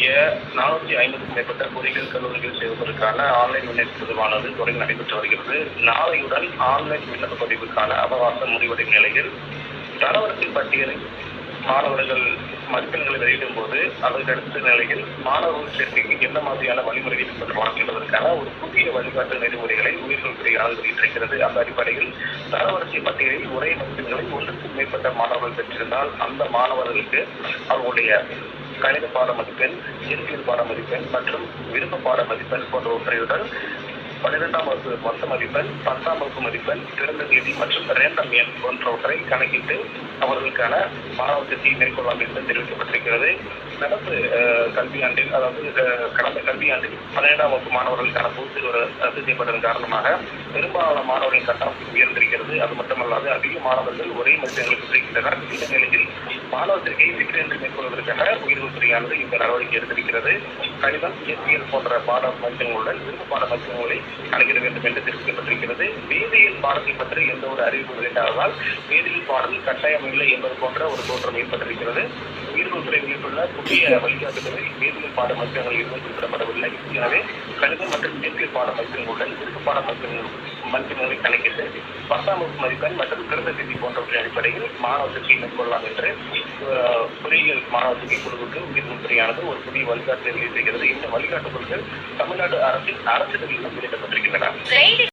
இருக்கக்கூடிய நானூற்றி ஐம்பதுக்கும் மேற்பட்ட பொறியியல் கல்லூரிகள் சேர்வதற்கான ஆன்லைன் விண்ணப்ப பதிவானது தொடர்ந்து நடைபெற்று வருகிறது. நாளையுடன் ஆன்லைன் விண்ணப்ப பதிவுக்கான அவகாசம் முடிவடையும் நிலையில் தரவரிசை பட்டியலில் மாணவர்கள் மதிப்பெண்களை வெளியிடும் போது அதற்கு அடுத்த நிலையில் மாணவர்கள் சேர்க்கைக்கு எந்த மாதிரியான வழிமுறைகள் தொடர்பான என்பதற்கான ஒரு புதிய வழிகாட்டு நெறிமுறைகளை உயர்கல்வித்துறையால் வெளியிட்டிருக்கிறது. அந்த அடிப்படையில் தரவரிசை பட்டியலில் ஒரே மதிப்பெண்களை ஒன்றுக்கும் மேற்பட்ட மாணவர்கள் பெற்றிருந்தால் அந்த மாணவர்களுக்கு அவர்களுடைய கணித பாட மதிப்பெண் இயற்பியல் பாட மதிப்பெண் மற்றும் விருப்ப பாட மதிப்பெண் போன்ற ஒற்றையுடன் பன்னிரெண்டாம் வகுப்பு மொத்த மதிப்பெண் பத்தாம் வகுப்பு மதிப்பெண் திறந்த தேதி மற்றும் ரேண்டம் எண் போன்றவற்றை கணக்கிட்டு அவர்களுக்கான மாணவ சேர்க்கையை மேற்கொள்ளலாம் என்று தெரிவிக்கப்பட்டிருக்கிறது. நடப்பு கல்வியாண்டில் அதாவது கடந்த கல்வியாண்டில் பன்னிரெண்டாம் வகுப்பு மாணவர்களுக்கான பொதுத் ரத்து செய்யப்பட்டதன் காரணமாக பெரும்பாலான மாணவர்களின் கட்டணம் உயர்ந்திருக்கிறது. அது மட்டுமல்லாது அதிக மாணவர்கள் ஒரே மதிப்பெண்களுக்கு இந்த நிலையில் மாணவர் சேர்க்கையை மேற்கொள்வதற்காக உயிர்வு உயர்வுத்துறையானது இந்த நடவடிக்கை எடுத்திருக்கிறது. கணிதம் இயற்பியல் போன்ற பாட மஞ்சங்களுடன் விருப்ப பாட மஞ்சங்களை கணக்கிட வேண்டும் என்று தெரிவிக்கப்பட்டிருக்கிறது. வேதியியல் பாடத்தை பற்றி எந்த ஒரு அறிவிப்பு வெளியிட்டால் வேதியியல் பாடல் கட்டாயம் இல்லை என்பது போன்ற ஒரு தோற்றம் ஏற்பட்டிருக்கிறது. உயிர்வுத்துறை வெளியிட்டுள்ள புதிய வழிகாட்டுதலை வேதியியல் பாட மஞ்சங்கள் எதுவும் குறிப்பிடப்படவில்லை. எனவே கணிதம் மற்றும் இயற்பியல் பாட மஞ்சங்களுடன் விருப்ப பாட மஞ்சங்கள் மதிப்பெண்களை கணக்கிட்டு பத்தாம் வகுப்பு மதிப்பெண் மற்றும் பிறந்த தேதி போன்றவற்றின் அடிப்படையில் மாணவத்திற்கு மேற்கொள்ளலாம் என்று பொறியியல் மாணவர் குழுவுக்கு உயிர்வுத்துறையானது ஒரு புதிய வழிகாட்டுதலை செய்கிறது. இந்த வழிகாட்டுதல்கள் தமிழ்நாடு அரசின் அரசிதழிலும் வெளியிடப்பட்டிருக்கின்றன.